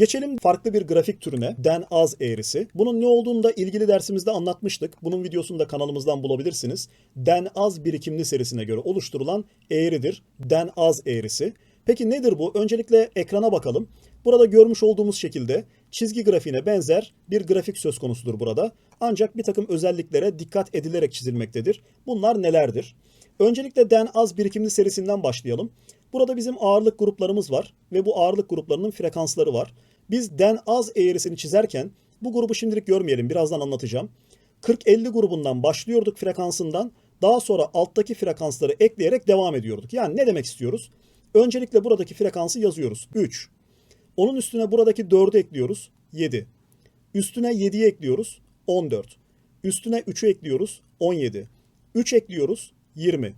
Geçelim farklı bir grafik türüne. Den az eğrisi. Bunun ne olduğunu da ilgili dersimizde anlatmıştık. Bunun videosunu da kanalımızdan bulabilirsiniz. Den az birikimli serisine göre oluşturulan eğridir. Den az eğrisi. Peki nedir bu? Öncelikle ekrana bakalım. Burada görmüş olduğumuz şekilde çizgi grafiğine benzer bir grafik söz konusudur burada. Ancak bir takım özelliklere dikkat edilerek çizilmektedir. Bunlar nelerdir? Öncelikle den az birikimli serisinden başlayalım. Burada bizim ağırlık gruplarımız var ve bu ağırlık gruplarının frekansları var. Biz den az eğrisini çizerken bu grubu şimdilik görmeyelim birazdan anlatacağım. 40-50 grubundan başlıyorduk frekansından daha sonra alttaki frekansları ekleyerek devam ediyorduk. Yani ne demek istiyoruz? Öncelikle buradaki frekansı yazıyoruz 3. Onun üstüne buradaki 4'ü ekliyoruz 7. Üstüne 7'yi ekliyoruz 14. Üstüne 3'ü ekliyoruz 17. 3 ekliyoruz 20.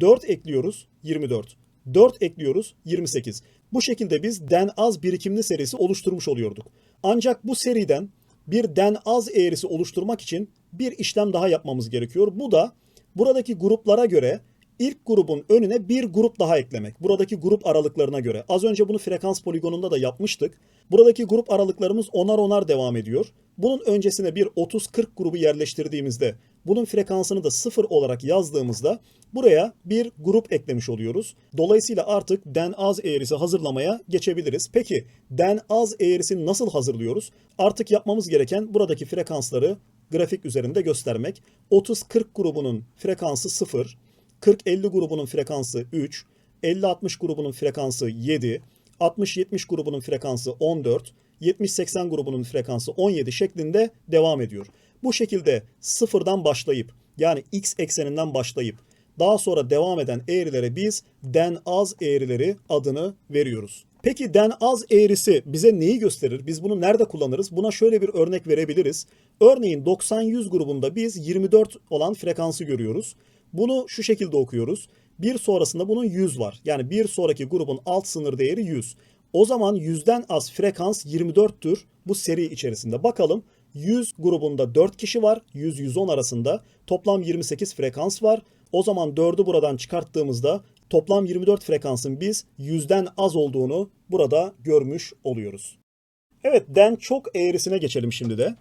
4 ekliyoruz 24. 4 ekliyoruz 28. Bu şekilde biz den az birikimli serisi oluşturmuş oluyorduk. Ancak bu seriden bir den az eğrisi oluşturmak için bir işlem daha yapmamız gerekiyor. Bu da buradaki gruplara göre ilk grubun önüne bir grup daha eklemek. Buradaki grup aralıklarına göre. Az önce bunu frekans poligonunda da yapmıştık. Buradaki grup aralıklarımız onar onar devam ediyor. Bunun öncesine bir 30-40 grubu yerleştirdiğimizde bunun frekansını da sıfır olarak yazdığımızda buraya bir grup eklemiş oluyoruz. Dolayısıyla artık den az eğrisi hazırlamaya geçebiliriz. Peki den az eğrisini nasıl hazırlıyoruz? Artık yapmamız gereken buradaki frekansları grafik üzerinde göstermek. 30-40 grubunun frekansı 0, 40-50 grubunun frekansı 3, 50-60 grubunun frekansı 7, 60-70 grubunun frekansı 14, 70-80 grubunun frekansı 17 şeklinde devam ediyor. Bu şekilde sıfırdan başlayıp yani x ekseninden başlayıp daha sonra devam eden eğrilere biz den az eğrileri adını veriyoruz. Peki den az eğrisi bize neyi gösterir? Biz bunu nerede kullanırız? Buna şöyle bir örnek verebiliriz. Örneğin 90-100 grubunda biz 24 olan frekansı görüyoruz. Bunu şu şekilde okuyoruz. Bir sonrasında bunun 100 var. Yani bir sonraki grubun alt sınır değeri 100. O zaman 100'den az frekans 24'tür bu seri içerisinde. Bakalım 100 grubunda 4 kişi var. 100-110 arasında toplam 28 frekans var. O zaman 4'ü buradan çıkarttığımızda toplam 24 frekansın biz 100'den az olduğunu burada görmüş oluyoruz. Evet den çok eğrisine geçelim şimdi de.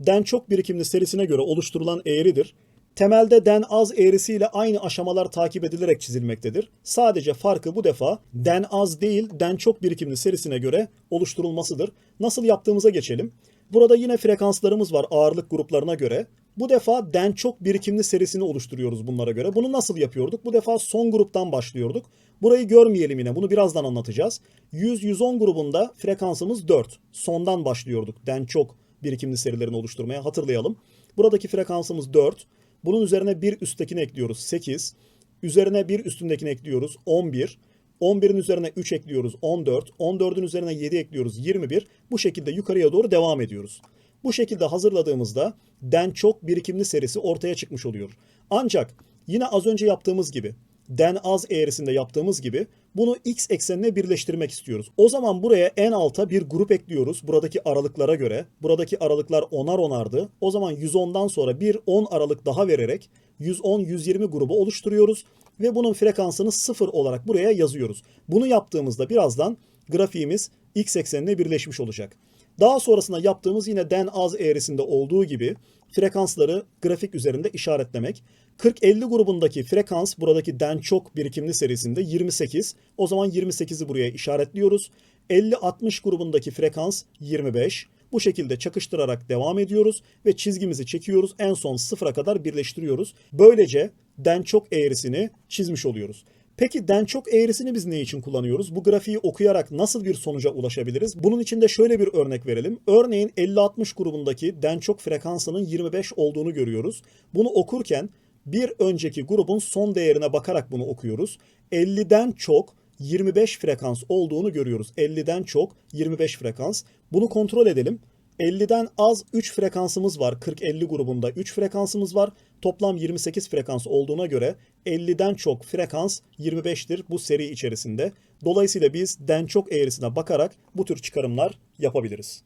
Den çok birikimli serisine göre oluşturulan eğridir. Temelde den az eğrisiyle aynı aşamalar takip edilerek çizilmektedir. Sadece farkı bu defa den az değil den çok birikimli serisine göre oluşturulmasıdır. Nasıl yaptığımıza geçelim. Burada yine frekanslarımız var ağırlık gruplarına göre. Bu defa den çok birikimli serisini oluşturuyoruz bunlara göre. Bunu nasıl yapıyorduk? Bu defa son gruptan başlıyorduk. Burayı görmeyelim yine. Bunu birazdan anlatacağız. 100-110 grubunda frekansımız 4. Sondan başlıyorduk. Den çok birikimli serilerini oluşturmaya hatırlayalım. Buradaki frekansımız 4. Bunun üzerine bir üsttekini ekliyoruz 8. Üzerine bir üstündekini ekliyoruz 11. 11'in üzerine 3 ekliyoruz 14. 14'ün üzerine 7 ekliyoruz 21. Bu şekilde yukarıya doğru devam ediyoruz. Bu şekilde hazırladığımızda den çok birikimli serisi ortaya çıkmış oluyor. Ancak yine az önce yaptığımız gibi den az eğrisinde yaptığımız gibi bunu x eksenine birleştirmek istiyoruz. O zaman buraya en alta bir grup ekliyoruz buradaki aralıklara göre. Buradaki aralıklar onar onardı. O zaman 110'dan sonra bir 10 aralık daha vererek 110-120 grubu oluşturuyoruz ve bunun frekansını 0 olarak buraya yazıyoruz. Bunu yaptığımızda birazdan grafiğimiz x eksenine birleşmiş olacak. Daha sonrasında yaptığımız yine den az eğrisinde olduğu gibi frekansları grafik üzerinde işaretlemek. 40-50 grubundaki frekans buradaki den çok birikimli serisinde 28. O zaman 28'i buraya işaretliyoruz. 50-60 grubundaki frekans 25. Bu şekilde çakıştırarak devam ediyoruz ve çizgimizi çekiyoruz. En son sıfıra kadar birleştiriyoruz. Böylece den çok eğrisini çizmiş oluyoruz. Peki den çok eğrisini biz ne için kullanıyoruz? Bu grafiği okuyarak nasıl bir sonuca ulaşabiliriz? Bunun için de şöyle bir örnek verelim. Örneğin 50-60 grubundaki den çok frekansının 25 olduğunu görüyoruz. Bunu okurken bir önceki grubun son değerine bakarak bunu okuyoruz. 50'den çok 25 frekans olduğunu görüyoruz. 50'den çok 25 frekans. Bunu kontrol edelim. 50'den az 3 frekansımız var. 40-50 grubunda 3 frekansımız var. Toplam 28 frekans olduğuna göre 50'den çok frekans 25'tir bu seri içerisinde. Dolayısıyla biz den çok eğrisine bakarak bu tür çıkarımlar yapabiliriz.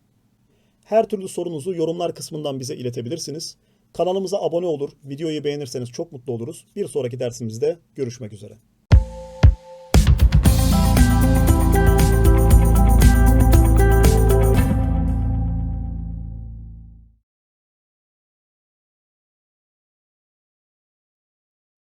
Her türlü sorunuzu yorumlar kısmından bize iletebilirsiniz. Kanalımıza abone olur, videoyu beğenirseniz çok mutlu oluruz. Bir sonraki dersimizde görüşmek üzere.